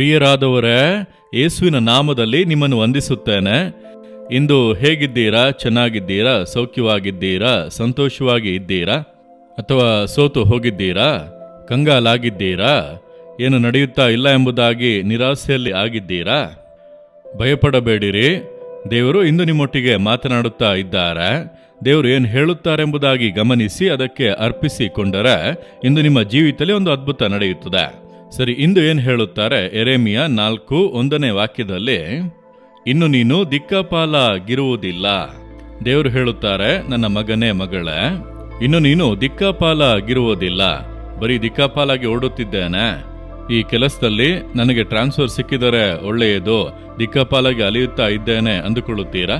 ಪ್ರಿಯರಾದವರೇ, ಯೇಸುವಿನ ನಾಮದಲ್ಲಿ ನಿಮ್ಮನ್ನು ವಂದಿಸುತ್ತೇನೆ. ಇಂದು ಹೇಗಿದ್ದೀರಾ? ಚೆನ್ನಾಗಿದ್ದೀರಾ? ಸೌಖ್ಯವಾಗಿದ್ದೀರಾ? ಸಂತೋಷವಾಗಿ ಇದ್ದೀರಾ? ಅಥವಾ ಸೋತು ಹೋಗಿದ್ದೀರಾ? ಕಂಗಾಲಾಗಿದ್ದೀರಾ? ಏನು ನಡೆಯುತ್ತಾ ಇಲ್ಲ ಎಂಬುದಾಗಿ ನಿರಾಸೆಯಲ್ಲಿ ಆಗಿದ್ದೀರಾ? ಭಯಪಡಬೇಡಿರಿ. ದೇವರು ಇಂದು ನಿಮ್ಮೊಟ್ಟಿಗೆ ಮಾತನಾಡುತ್ತಾ ಇದ್ದಾರೆ. ದೇವರು ಏನು ಹೇಳುತ್ತಾರೆಂಬುದಾಗಿ ಗಮನಿಸಿ ಅದಕ್ಕೆ ಅರ್ಪಿಸಿಕೊಂಡರೆ ಇಂದು ನಿಮ್ಮ ಜೀವಿತದಲ್ಲಿ ಒಂದು ಅದ್ಭುತ ನಡೆಯುತ್ತದೆ. ಸರಿ, ಇಂದು ಏನು ಹೇಳುತ್ತಾರೆ? ಎರೆಮಿಯ ನಾಲ್ಕು ಒಂದನೇ ವಾಕ್ಯದಲ್ಲಿ, ಇನ್ನು ನೀನು ದಿಕ್ಕಾಪಾಲಾಗಿರುವುದಿಲ್ಲ. ದೇವರು ಹೇಳುತ್ತಾರೆ, ನನ್ನ ಮಗನೇ, ಮಗಳೇ, ಇನ್ನು ನೀನು ದಿಕ್ಕಾಪಾಲಾಗಿರುವುದಿಲ್ಲ. ಬರೀ ದಿಕ್ಕಾಪಾಲಾಗಿ ಓಡುತ್ತಿದ್ದೇನೆ. ಈ ಕೆಲಸದಲ್ಲಿ ನನಗೆ ಟ್ರಾನ್ಸ್ಫರ್ ಸಿಕ್ಕಿದರೆ ಒಳ್ಳೆಯದು. ದಿಕ್ಕಾಪಾಲಾಗಿ ಅಲಿಯುತ್ತಾ ಇದ್ದೇನೆ ಅಂದುಕೊಳ್ಳುತ್ತೀರಾ?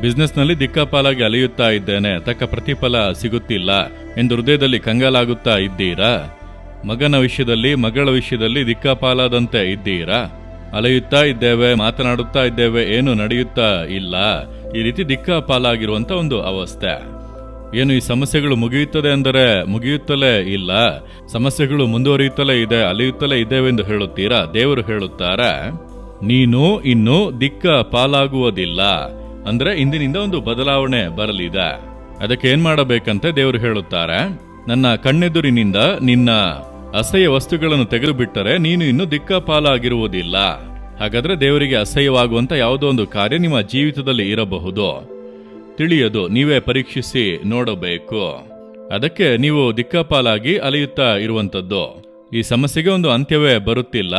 ಬಿಸ್ನೆಸ್ನಲ್ಲಿ ದಿಕ್ಕಾಪಾಲಾಗಿ ಅಲಿಯುತ್ತಾ ಇದ್ದೇನೆ. ತಕ್ಕ ಪ್ರತಿಫಲ ಸಿಗುತ್ತಿಲ್ಲ. ಎಂದು ಹೃದಯದಲ್ಲಿ ಕಂಗಾಲಾಗುತ್ತಾ ಇದ್ದೀರಾ? ಮಗನ ವಿಷಯದಲ್ಲಿ, ಮಗಳ ವಿಷಯದಲ್ಲಿ ದಿಕ್ಕಾಪಾಲಾದಂತೆ ಇದ್ದೀರಾ? ಅಲೆಯುತ್ತಾ ಇದ್ದೇವೆ, ಮಾತನಾಡುತ್ತಾ ಇದ್ದೇವೆ, ಏನು ನಡೆಯುತ್ತಾ ಇಲ್ಲ? ಈ ರೀತಿ ದಿಕ್ಕಾಪಾಲಾಗಿರುವಂತ ಒಂದು ಅವಸ್ಥೆ. ಏನು ಈ ಸಮಸ್ಯೆಗಳು ಮುಗಿಯುತ್ತದೆ ಅಂದರೆ ಮುಗಿಯುತ್ತಲೇ ಇಲ್ಲ. ಸಮಸ್ಯೆಗಳು ಮುಂದುವರಿಯುತ್ತಲೇ ಇದೆ, ಅಲಿಯುತ್ತಲೇ ಇದ್ದೇವೆಂದು ಹೇಳುತ್ತೀರಾ? ದೇವರು ಹೇಳುತ್ತಾರೆ, ನೀನು ಇನ್ನು ದಿಕ್ಕ ಪಾಲಾಗುವುದಿಲ್ಲ ಅಂದ್ರೆ ಇಂದಿನಿಂದ ಒಂದು ಬದಲಾವಣೆ ಬರಲಿದೆ. ಅದಕ್ಕೆ ಏನ್ ಮಾಡಬೇಕಂತೆ ದೇವರು ಹೇಳುತ್ತಾರೆ? ನನ್ನ ಕಣ್ಣೆದುರಿನಿಂದ ನಿನ್ನ ಅಸಹ್ಯ ವಸ್ತುಗಳನ್ನು ತೆಗೆದು ಬಿಟ್ಟರೆ ನೀನು ಇನ್ನು ದಿಕ್ಕ ಪಾಲಾಗಿರುವುದಿಲ್ಲ ಹಾಗಾದ್ರೆ ದೇವರಿಗೆ ಅಸಹ್ಯವಾಗುವಂತ ಯಾವುದೋ ಒಂದು ಕಾರ್ಯ ನಿಮ್ಮ ಜೀವಿತದಲ್ಲಿ ಇರಬಹುದು. ತಿಳಿಯದು, ನೀವೇ ಪರೀಕ್ಷಿಸಿ ನೋಡಬೇಕು. ಅದಕ್ಕೆ ನೀವು ದಿಕ್ಕಪಾಲಾಗಿ ಅಲೆಯುತ್ತಾ ಇರುವಂತದ್ದು. ಈ ಸಮಸ್ಯೆಗೆ ಒಂದು ಅಂತ್ಯವೇ ಬರುತ್ತಿಲ್ಲ.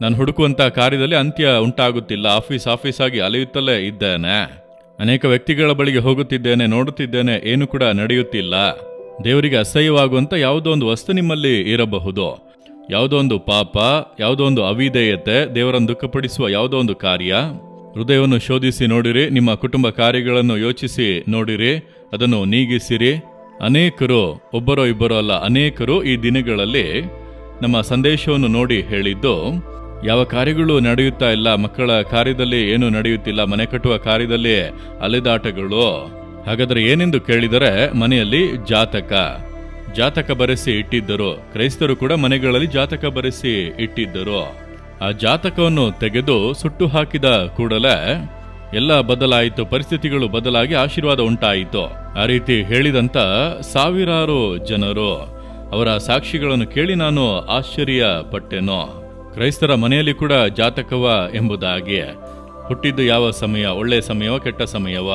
ನಾನು ಹುಡುಕುವಂತ ಕಾರ್ಯದಲ್ಲಿ ಅಂತ್ಯ ಉಂಟಾಗುತ್ತಿಲ್ಲ. ಆಫೀಸ್ ಆಫೀಸ್ ಆಗಿ ಅಲೆಯುತ್ತಲೇ ಇದ್ದೇನೆ. ಅನೇಕ ವ್ಯಕ್ತಿಗಳ ಬಳಿಗೆ ಹೋಗುತ್ತಿದ್ದೇನೆ, ನೋಡುತ್ತಿದ್ದೇನೆ, ಏನು ಕೂಡ ನಡೆಯುತ್ತಿಲ್ಲ. ದೇವರಿಗೆ ಅಸಹ್ಯವಾಗುವಂಥ ಯಾವುದೋ ಒಂದು ವಸ್ತು ನಿಮ್ಮಲ್ಲಿ ಇರಬಹುದು. ಯಾವುದೋ ಒಂದು ಪಾಪ, ಯಾವುದೋ ಒಂದು ಅವಿಧೇಯತೆ ದೇವರನ್ನು ದುಃಖಪಡಿಸುವ ಯಾವುದೋ ಒಂದು ಕಾರ್ಯ. ಹೃದಯವನ್ನು ಶೋಧಿಸಿ ನೋಡಿರಿ, ನಿಮ್ಮ ಕುಟುಂಬ ಕಾರ್ಯಗಳನ್ನು ಯೋಚಿಸಿ ನೋಡಿರಿ, ಅದನ್ನು ನೀಗಿಸಿರಿ. ಅನೇಕರು, ಒಬ್ಬರೋ ಇಬ್ಬರೋ ಅಲ್ಲ, ಅನೇಕರು ಈ ದಿನಗಳಲ್ಲಿ ನಮ್ಮ ಸಂದೇಶವನ್ನು ನೋಡಿ ಹೇಳಿದ್ದು, ಯಾವ ಕಾರ್ಯಗಳು ನಡೆಯುತ್ತಾ ಇಲ್ಲ, ಮಕ್ಕಳ ಕಾರ್ಯದಲ್ಲಿ ಏನು ನಡೆಯುತ್ತಿಲ್ಲ, ಮನೆ ಕಟ್ಟುವ ಕಾರ್ಯದಲ್ಲಿ ಅಲೆದಾಟಗಳು ಹಾಗಾದ್ರೆ ಏನೆಂದು ಕೇಳಿದರೆ ಮನೆಯಲ್ಲಿ ಜಾತಕ. ಜಾತಕ ಬರೆಸಿ ಇಟ್ಟಿದ್ದರು. ಕ್ರೈಸ್ತರು ಕೂಡ ಮನೆಗಳಲ್ಲಿ ಜಾತಕ ಬರೆಸಿ ಇಟ್ಟಿದ್ದರು. ಆ ಜಾತಕವನ್ನು ತೆಗೆದು ಸುಟ್ಟು ಹಾಕಿದ ಕೂಡಲೇ ಎಲ್ಲ ಬದಲಾಯಿತು, ಪರಿಸ್ಥಿತಿಗಳು ಬದಲಾಗಿ ಆಶೀರ್ವಾದ ಉಂಟಾಯಿತು. ಆ ರೀತಿ ಹೇಳಿದಂತ ಸಾವಿರಾರು ಜನರು ಅವರ ಸಾಕ್ಷಿಗಳನ್ನು ಕೇಳಿ ನಾನು ಆಶ್ಚರ್ಯ ಪಟ್ಟೆನು ಕ್ರೈಸ್ತರ ಮನೆಯಲ್ಲಿ ಕೂಡ ಜಾತಕವ ಎಂಬುದಾಗಿ. ಹುಟ್ಟಿದ್ದು ಯಾವ ಸಮಯ, ಒಳ್ಳೆಯ ಸಮಯವ ಕೆಟ್ಟ ಸಮಯವ?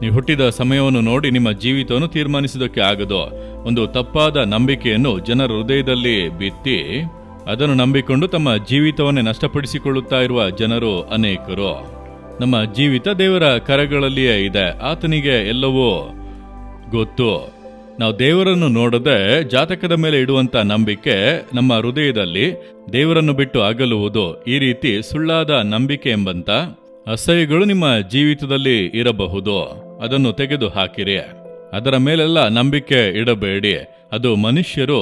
ನೀವು ಹುಟ್ಟಿದ ಸಮಯವನ್ನು ನೋಡಿ ನಿಮ್ಮ ಜೀವಿತವನ್ನು ತೀರ್ಮಾನಿಸೋದಕ್ಕೆ ಆಗದು? ಒಂದು ತಪ್ಪಾದ ನಂಬಿಕೆಯನ್ನು ಜನರ ಹೃದಯದಲ್ಲಿ ಬಿತ್ತಿ, ಅದನ್ನು ನಂಬಿಕೊಂಡು ತಮ್ಮ ಜೀವಿತವನ್ನೇ ನಷ್ಟಪಡಿಸಿಕೊಳ್ಳುತ್ತಾ ಇರುವ ಜನರು ಅನೇಕರು. ನಮ್ಮ ಜೀವಿತ ದೇವರ ಕರಗಳಲ್ಲಿಯೇ ಇದೆ. ಆತನಿಗೆ ಎಲ್ಲವೂ ಗೊತ್ತು. ನಾವು ದೇವರನ್ನು ನೋಡದೆ ಜಾತಕದ ಮೇಲೆ ಇಡುವಂತ ನಂಬಿಕೆ ನಮ್ಮ ಹೃದಯದಲ್ಲಿ ದೇವರನ್ನು ಬಿಟ್ಟು ಅಗಲುವುದು. ಈ ರೀತಿ ಸುಳ್ಳಾದ ನಂಬಿಕೆ ಎಂಬಂತ ಅಸಹ್ಯಗಳು ನಿಮ್ಮ ಜೀವಿತದಲ್ಲಿ ಇರಬಹುದು. ಅದನ್ನು ತೆಗೆದು ಹಾಕಿರಿ ಅದರ ಮೇಲೆಲ್ಲ ನಂಬಿಕೆ ಇಡಬೇಡಿ. ಅದು ಮನುಷ್ಯರು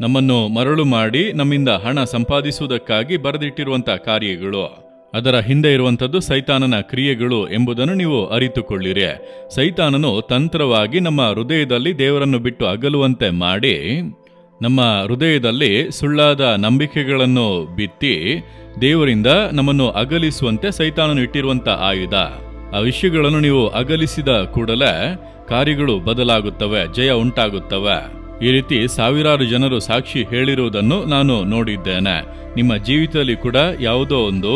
ನಮ್ಮನ್ನು ಮರಳು ಮಾಡಿ ನಮ್ಮಿಂದ ಹಣ ಸಂಪಾದಿಸುವುದಕ್ಕಾಗಿ ಬರೆದಿಟ್ಟಿರುವಂತಹ ಕಾರ್ಯಗಳು. ಅದರ ಹಿಂದೆ ಇರುವಂಥದ್ದು ಸೈತಾನನ ಕ್ರಿಯೆಗಳು ಎಂಬುದನ್ನು ನೀವು ಅರಿತುಕೊಳ್ಳಿರಿ. ಸೈತಾನನು ತಂತ್ರವಾಗಿ ನಮ್ಮ ಹೃದಯದಲ್ಲಿ ದೇವರನ್ನು ಬಿಟ್ಟು ಅಗಲುವಂತೆ ಮಾಡಿ ನಮ್ಮ ಹೃದಯದಲ್ಲಿ ಸುಳ್ಳಾದ ನಂಬಿಕೆಗಳನ್ನು ಬಿತ್ತಿ ದೇವರಿಂದ ನಮ್ಮನ್ನು ಅಗಲಿಸುವಂತೆ ಸೈತಾನನು ಇಟ್ಟಿರುವಂಥ ಆಯುಧ. ಆ ವಿಷಯಗಳನ್ನು ನೀವು ಅಗಲಿಸಿದ ಕೂಡಲೇ ಕಾರ್ಯಗಳು ಬದಲಾಗುತ್ತವೆ, ಜಯ ಉಂಟಾಗುತ್ತವೆ. ಈ ರೀತಿ ಸಾವಿರಾರು ಜನರು ಸಾಕ್ಷಿ ಹೇಳಿರುವುದನ್ನು ನಾನು ನೋಡಿದ್ದೇನೆ. ನಿಮ್ಮ ಜೀವಿತದಲ್ಲಿ ಕೂಡ ಯಾವುದೋ ಒಂದು,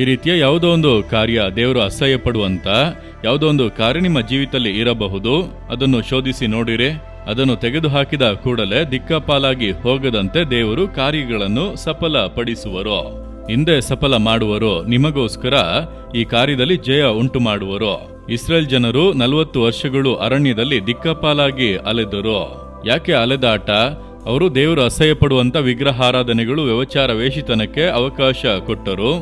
ಈ ರೀತಿಯ ಯಾವುದೋ ಒಂದು ಕಾರ್ಯ ದೇವರು ಅಸಹ್ಯ ಪಡುವಂತ ಯಾವುದೋ ಒಂದು ಕಾರ್ಯ ನಿಮ್ಮ ಜೀವಿತದಲ್ಲಿ ಇರಬಹುದು. ಅದನ್ನು ಶೋಧಿಸಿ ನೋಡಿರಿ. ಅದನ್ನು ತೆಗೆದುಹಾಕಿದ ಕೂಡಲೇ ದಿಕ್ಕಪಾಲಾಗಿ ಹೋಗದಂತೆ ದೇವರು ಕಾರ್ಯಗಳನ್ನು ಸಫಲಪಡಿಸುವರು. ಹಿಂದೆ ಸಫಲ ಮಾಡುವರು ನಿಮಗೋಸ್ಕರ ಈ ಕಾರ್ಯದಲ್ಲಿ ಜಯ ಉಂಟು ಮಾಡುವರು ಇಸ್ರೇಲ್ ಜನರು ನಲವತ್ತು ವರ್ಷಗಳು ಅರಣ್ಯದಲ್ಲಿ ದಿಕ್ಕಪಾಲಾಗಿ ಅಲೆದರು. ಯಾಕೆ ಅಲೆದಾಟ ಅವರು ದೇವರು ಅಸಹ್ಯ ಪಡುವಂತ ವಿಗ್ರಹಾರಾಧನೆಗಳು ವ್ಯವಚಾರ ವೇಷಿತನಕ್ಕೆ ಅವಕಾಶ ಕೊಟ್ಟರು.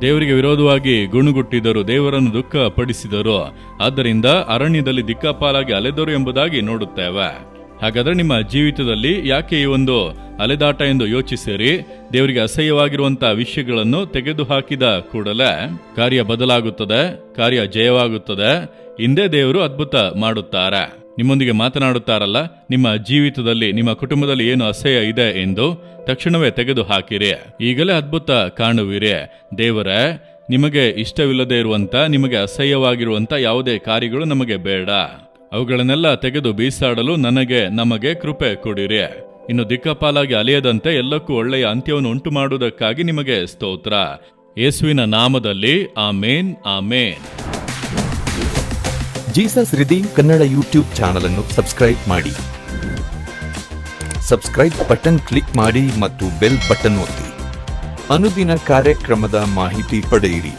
ದೇವರಿಗೆ ವಿರೋಧವಾಗಿ ಗುಣುಗುಟ್ಟಿದರು, ದೇವರನ್ನು ದುಃಖ ಪಡಿಸಿದರು ಆದ್ದರಿಂದ ಅರಣ್ಯದಲ್ಲಿ ದಿಕ್ಕಪಾಲಾಗಿ ಅಲೆದರು ಎಂಬುದಾಗಿ ನೋಡುತ್ತೇವೆ. ಹಾಗಾದ್ರೆ ನಿಮ್ಮ ಜೀವಿತದಲ್ಲಿ ಯಾಕೆ ಈ ಒಂದು ಅಲೆದಾಟ ಎಂದು ಯೋಚಿಸಿರಿ? ದೇವರಿಗೆ ಅಸಹ್ಯವಾಗಿರುವಂತಹ ವಿಷಯಗಳನ್ನು ತೆಗೆದುಹಾಕಿದ ಕೂಡಲೇ ಕಾರ್ಯ ಬದಲಾಗುತ್ತದೆ, ಕಾರ್ಯ ಜಯವಾಗುತ್ತದೆ. ಹಿಂದೆ ದೇವರು ಅದ್ಭುತ ಮಾಡುತ್ತಾರೆ. ನಿಮ್ಮೊಂದಿಗೆ ಮಾತನಾಡುತ್ತಾರಲ್ಲ, ನಿಮ್ಮ ಜೀವಿತದಲ್ಲಿ, ನಿಮ್ಮ ಕುಟುಂಬದಲ್ಲಿ ಏನು ಅಸಹ್ಯ ಇದೆ ಎಂದು ತಕ್ಷಣವೇ ತೆಗೆದು ಹಾಕಿರಿ ಈಗಲೇ ಅದ್ಭುತ ಕಾಣುವಿರಿ. ದೇವರೇ, ನಿಮಗೆ ಇಷ್ಟವಿಲ್ಲದೆ ಇರುವಂತ, ನಿಮಗೆ ಅಸಹ್ಯವಾಗಿರುವಂತ ಯಾವುದೇ ಕಾರ್ಯಗಳು ನಮಗೆ ಬೇಡ. ಅವುಗಳನ್ನೆಲ್ಲ ತೆಗೆದು ಬೀಸಾಡಲು ನನಗೆ, ನಮಗೆ ಕೃಪೆ ಕೊಡಿರಿ. ಇನ್ನು ದಿಕ್ಕಪಾಲಾಗಿ ಅಲಿಯದಂತೆ ಎಲ್ಲಕ್ಕೂ ಒಳ್ಳೆಯ ಅಂತ್ಯವನ್ನು ಉಂಟು ಮಾಡುವುದಕ್ಕಾಗಿ ನಿಮಗೆ ಸ್ತೋತ್ರ. ಯೇಸುವಿನ ನಾಮದಲ್ಲಿ amen amen. Jesus redeem Kannada YouTube channel ಅನ್ನು ಸಬ್ಸ್ಕ್ರೈಬ್ ಮಾಡಿ. ಸಬ್ಸ್ಕ್ರೈಬ್ ಬಟನ್ ಕ್ಲಿಕ್ ಮಾಡಿ ಮತ್ತು ಬೆಲ್ ಬಟನ್ ಒತ್ತಿ. ಅನುದಿನ ಕಾರ್ಯಕ್ರಮದ ಮಾಹಿತಿ ಪಡೆಯಿರಿ.